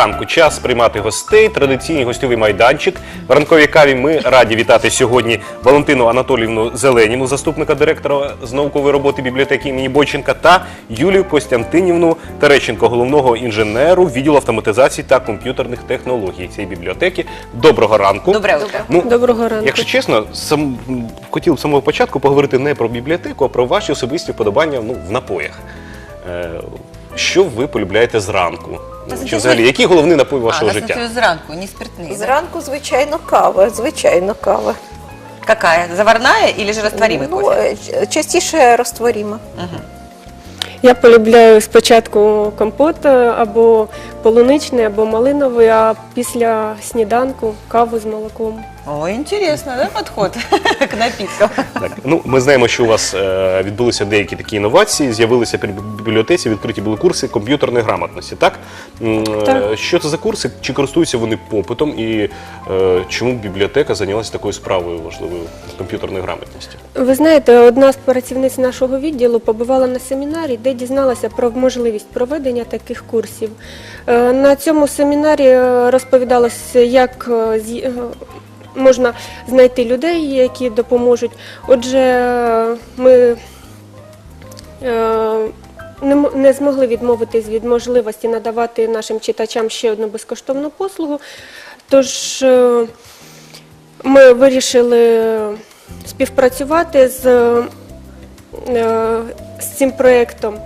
ранку. Час приймати гостей. Традиційний гостьовий майданчик. В ранковій каві ми раді вітати сьогодні Валентину Анатоліївну Зеленіну, заступника директора з наукової роботи бібліотеки імені Бойченка, та Юлію Костянтинівну Терещенко, головного інженеру відділу автоматизації та комп'ютерних технологій цієї бібліотеки. Доброго ранку. Доброе утро. Ну, Доброго ранку. Якщо чесно, сам хотів з самого початку поговорити не про бібліотеку, а про ваші особисті вподобання ну, в напоях. Е, що ви полюбляєте зранку? Чи взагалі, який головний напій вашого життя? А, зранку, не спиртний. Зранку, звичайно, кава. Звичайно, кава. Какая? Заварная или же растворимый ну, кофе? е, частіше розтворіма. Я полюбляю спочатку компот е, або полуничний, або малиновий, а після сніданку каву з молоком. Ой, интересно, да, подход к напиткам? Так, ну, ми знаємо, що у вас е, відбулися деякі такі інновації, з'явилися при бібліотеці, відкриті були курси комп'ютерної грамотності. Так? М, е, Так. Що це за курси? Чи користуються вони попитом? І е, чому бібліотека зайнялася такою справою важливою комп'ютерної грамотності? Ви знаєте, одна з працівниць нашого відділу побувала на семінарі, де дізналася про можливість проведення таких курсів. Е, На цьому семінарі е, розповідалося, як е, з'ї- е, можна знайти людей, які допоможуть. Отже, ми е, не змогли відмовитись від можливості надавати нашим читачам ще одну безкоштовну послугу. Тож е, ми вирішили співпрацювати з, е, з цим проєктом.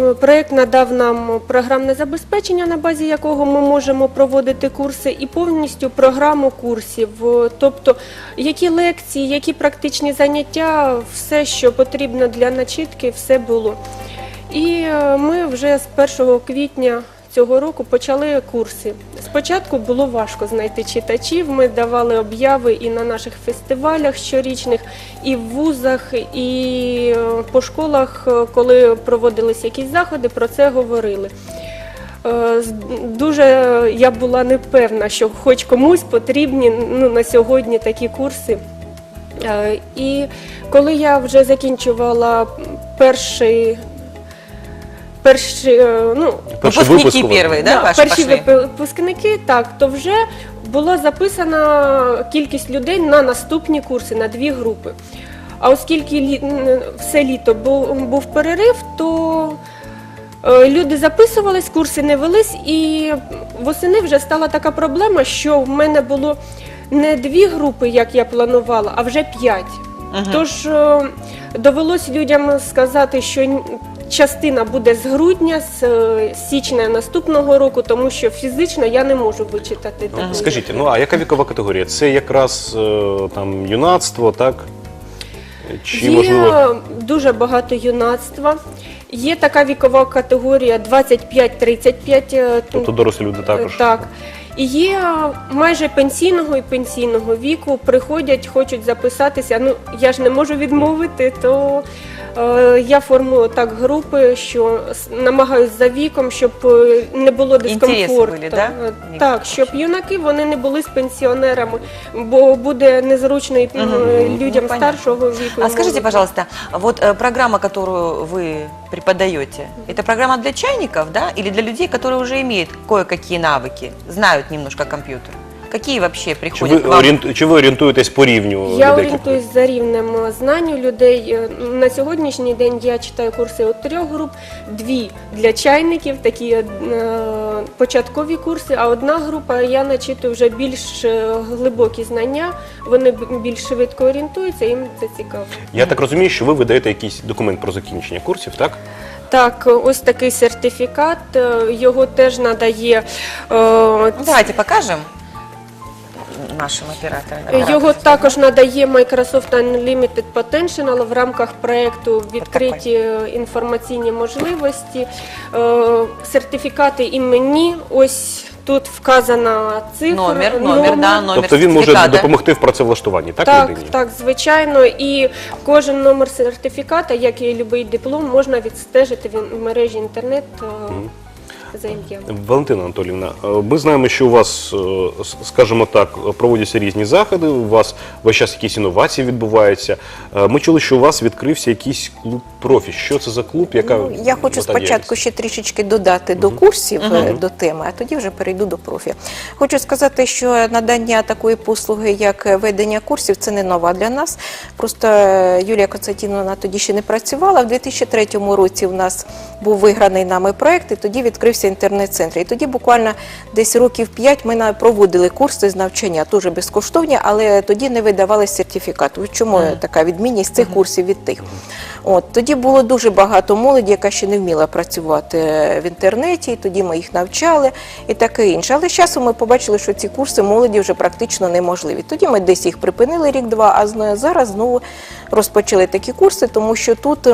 Е, Проєкт надав нам програмне забезпечення, на базі якого ми можемо проводити курси, і повністю програму курсів. Е, Тобто, які лекції, які практичні заняття, все, що потрібно для начитки, все було. І е, ми вже з 1 квітня цього року почали курси. Спочатку було важко знайти читачів. Ми давали обяви і на наших фестивалях щорічних, і в вузах, і е, по школах, е, коли проводились якісь заходи, про це говорили. Е, Дуже я була не певна, що хоч комусь потрібні ну, на сьогодні такі курси. І коли я вже закінчувала перший, перший е, ну, Перший Выпускники випуск у вас первые, да, ваши перші пошли? випускники, так, то вже була записана кількість людей на наступні курси, на дві групи. А оскільки лі- н- все літо був, був перерив, то е, люди записувались, курси не велись, і восени вже стала така проблема, що в мене було не дві групи, як я планувала, а вже п'ять. Тож е, довелось людям сказати, що н- частина буде з грудня, з е, січня наступного року, тому що фізично я не можу вичитати таку. Скажіть, ну а яка вікова категорія? Це якраз е, там юнацтво, так? Чи Є можливо дуже багато юнацтва. Є така вікова категорія 25-35. е, тобто дорослі люди також? Так. І є майже пенсійного і пенсійного віку, приходять, хочуть записатися. Ну, я ж не можу відмовити, то е, я формую так групи, що с- намагаюсь за віком, щоб е, не було Інтереси дискомфорту. були, да? Е, Так, щоб юнаки вони не були з пенсіонерами, бо буде незручно і, м, Мгм. людям Ну, понятно. старшого віку. А скажите, молоді. пожалуйста, вот э, программа, которую вы преподаете, это программа для чайников, да, или для людей, которые уже имеют кое-какие навыки, знают немножко компьютер? Какие вообще Чи приходят ви, к вам? орієнту- чи ви орієнтуєтесь по рівню Я людей? орієнтуюсь за рівнем е, знань у людей. Е, На сьогоднішній день я читаю курси от трьох груп, дві для чайників, такі е, початкові курси, а одна група я начитую вже більш е, глибокі знання. Вони б- більш швидко орієнтуються, їм це цікаво. Я так розумію, що ви видаєте якийсь документ про закінчення курсів, так? Так, ось такий сертифікат. е, Його теж надає. е, давайте покажем нашим операторам. Його також надає Microsoft Unlimited Potential в рамках проекту відкриті е, інформаційні можливості, Е, сертифікати імені. Ось тут вказана цифра. Номер, номер, да, номер тобто він може допомогти в працевлаштуванні, так, Так, людині? так, звичайно. І кожен номер сертифіката, як і будь-який диплом, можна відстежити в ін- в мережі інтернет. е, заняттям. Валентина Анатоліївна, е, ми знаємо, що у вас, е, скажімо так, проводяться різні заходи, у вас весь час якісь інновації відбуваються. Е, Ми чули, що у вас відкрився якийсь клуб профі. Що це за клуб? Яка Ну, я хочу спочатку ще трішечки додати до курсів е, до теми, а тоді вже перейду до профі. Хочу сказати, що надання такої послуги, як ведення курсів, це не нова для нас. Просто Юлія Константіновна тоді ще не працювала. В 2003 році у нас був виграний нами проект, і тоді відкрився інтернет-центр. І тоді буквально десь років 5 ми проводили курси з навчання, дуже безкоштовні, але тоді не видавали сертифікат. От Чому така відмінність цих курсів від тих? От тоді було дуже багато молоді, яка ще не вміла працювати в інтернеті, і тоді ми їх навчали і таке інше. Але з часом ми побачили, що ці курси молоді вже практично неможливі. Тоді ми десь їх припинили рік-два, а зараз знову розпочали такі курси, тому що тут.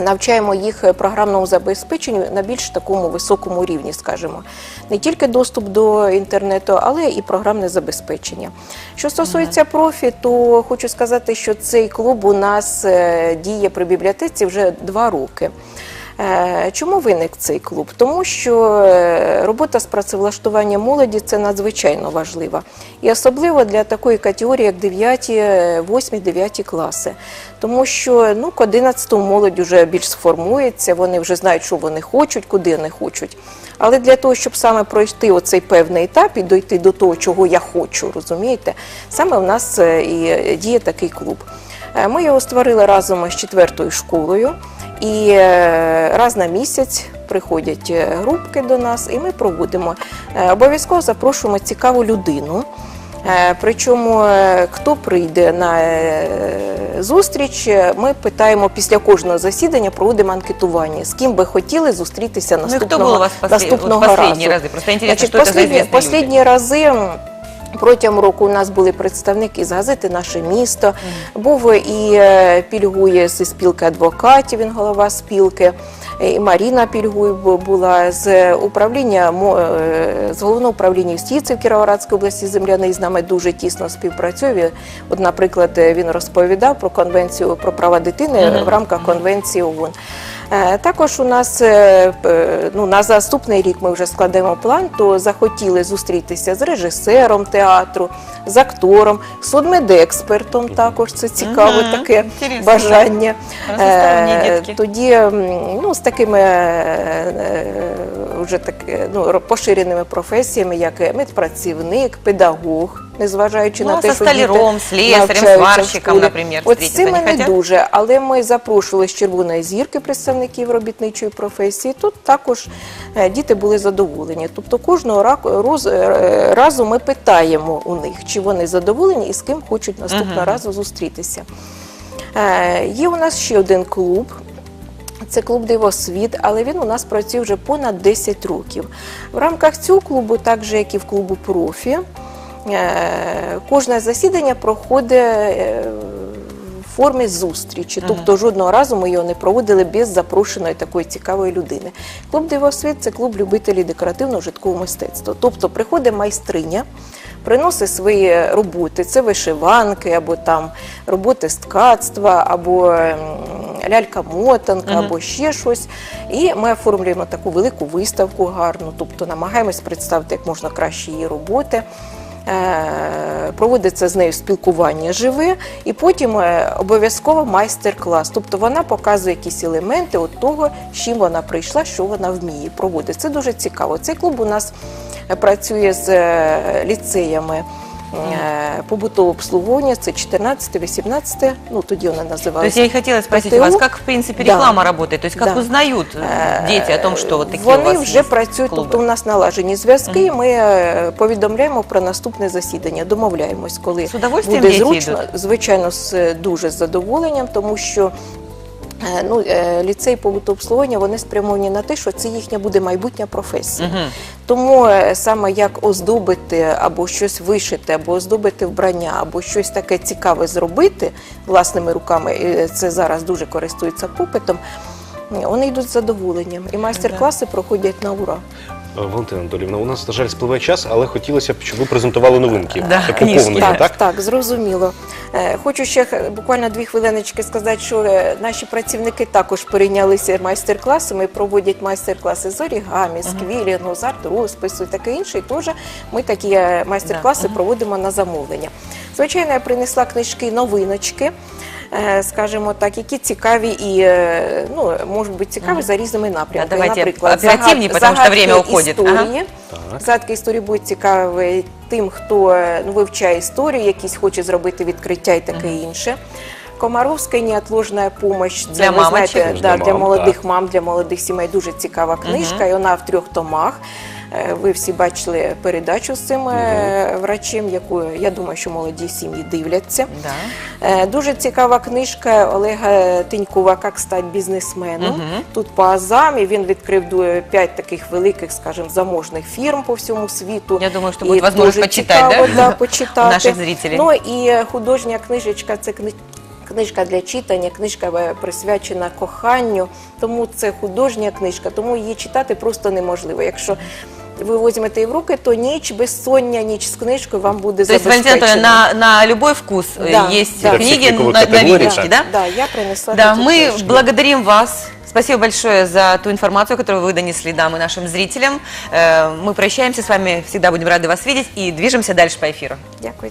Навчаємо їх програмному забезпеченню на більш такому високому рівні, скажімо. Не тільки доступ до інтернету, але і програмне забезпечення. Що стосується профі, то хочу сказати, що цей клуб у нас е, діє при бібліотеці вже два роки. Е, Чому виник цей клуб? Тому що е, робота з працевлаштування молоді це надзвичайно важлива. І особливо для такої категорії, як 9, 8, 9 класи. Тому що ну, к 11 молодь вже більш сформується, вони вже знають, що вони хочуть, куди вони хочуть. Але для того, щоб саме пройти оцей певний етап і дойти до того, чого я хочу, розумієте, саме у нас е, і діє такий клуб. Е, Ми його створили разом з четвертою школою. І е, раз на місяць приходять е, групки до нас, і ми проводимо. Е, Обов'язково запрошуємо цікаву людину. Е, Причому е, хто прийде на е, зустріч, е, ми питаємо після кожного засідання, проводимо анкетування, з ким би хотіли зустрітися Ну и кто наступного, был у вас в послед- наступного вот последние разу. разы? Просто интересно, Значить, что это за последні, известные люди? последні рази м, протягом року у нас були представники з газети Наше місто. Був і е, Пільгує зі спілки адвокатів, він голова спілки. І Маріна Пільгуй була з управління е, з головного управління юстиції в Кіровоградській області. Земляний з нами дуже тісно співпрацює. От, наприклад, е, він розповідав про конвенцію про права дитини в рамках конвенції ООН. Е, Також у нас е, ну, на наступний рік ми вже складемо план, то захотіли зустрітися з режисером театру, з актором, судмедекспертом. Також це цікаве Мгм. таке Інтересно, бажання. Е. Тоді ну, з такими вже так, ну, поширеними професіями, як медпрацівник, педагог. Незважаючи Ну, на те, що столяром, діти слесарем, навчаються в сварщиком, наприклад, От з цими не дуже, але ми запрошували з червоної зірки представників робітничої професії. Тут також е, діти були задоволені. Тобто кожного е, разу ми питаємо у них, чи вони задоволені і з ким хочуть наступного разу зустрітися. Е, Є у нас ще один клуб. Це клуб Дивосвіт, але він у нас працює вже понад 10 років. В рамках цього клубу, так же як і в клубу профі, кожне засідання проходить е, в формі зустрічі. Тобто жодного разу ми його не проводили без запрошеної такої цікавої людини. Клуб Дивосвіт це клуб любителів декоративного житкового мистецтва. Тобто приходить майстриня. Приносить свої роботи, це вишиванки, або там роботи з ткацтва, або ем, лялька-мотанка, або ще щось. І ми оформлюємо таку велику виставку гарну, тобто намагаємось представити як можна краще її роботи. Е, Проводиться з нею спілкування живе, і потім е, обов'язково майстер-клас. Тобто вона показує якісь елементи от того, з чим вона прийшла, що вона вміє проводити. Це дуже цікаво. Цей клуб у нас е, працює з е, Побутового обслуговування це 14-18, ну тоді вона То називалася. есть я и хотела спросить у вас, как в принципе Да. реклама работает? То есть как Да. узнают э, дети о том, что вот такие Вони вас вже есть працюють, тобто у нас налажені зв'язки. Ми е, повідомляємо про наступне засідання. Домовляємось, коли З удовольствием буде діти зручно. йдуть? Звичайно, з е, дуже задоволенням, тому що. Е, Ну, е, ліцей побутообслуговування вони спрямовані на те, що це їхня буде майбутня професія. Угу. Тому е, саме як оздобити або щось вишити, або оздобити вбрання, або щось таке цікаве зробити власними руками, і це зараз дуже користується попитом. Вони йдуть з задоволенням, і майстер-класи проходять на ура. Е, Валентина Анатоліївна, у нас, на жаль, спливає час, але хотілося б, щоб ви презентували новинки. Да, книжки. Так, так? так, зрозуміло. Е, Хочу ще буквально дві хвилиночки сказати, що е, наші працівники також перейнялися майстер-класами, проводять майстер-класи з орігамі, з квілінгу, з арт-розпису і таке інше. І теж ми такі е, майстер-класи проводимо на замовлення. Звичайно, я принесла книжки новиночки. Е, Скажімо так, які цікаві і е, ну можуть бути цікаві за різними напрямками. Да, давайте Наприклад, оперативнее, загад- потому что загадки время уходит. Історії. Так. Загадки історії будуть цікаві тим, хто е, ну, вивчає історію, якісь хоче зробити відкриття і таке інше. Комаровська неотложна помощь. Це Для ви мамочек. знаєте, да, для молодих мам, для молодих сімей дуже цікава книжка, і вона в трьох томах. Е, Ви всі бачили передачу з цим е, врачем, яку я думаю, що молоді сім'ї дивляться. Да. Е, Дуже цікава книжка Олега Тинькова «Як стати бізнесменом». Тут по Азамі він відкрив п'ять таких великих, скажімо, заможних фірм по всьому світу. Я думаю, що буде можливість почитати, да, почитати. у наших зрителей. Ну і художня книжечка це Книжка для читання, книжка е, присвячена коханню, тому це художня книжка, тому її читати просто неможливо. Якщо ви візьмете її в руки, то ніч безсоння, ніч з книжкою вам буде То есть, Валентина забезпечена. Анатольевна, на, на любой вкус э, Да, есть да. Для всех книги, вековых на- категорий, новиночки, да? Да, я принесла Да, такі мы книжки. благодарим вас. Спасибо большое за ту информацию, которую вы донесли нам и нашим зрителям. Э, Мы прощаемся с вами, всегда будем рады вас видеть и движемся дальше по эфиру. Дякую.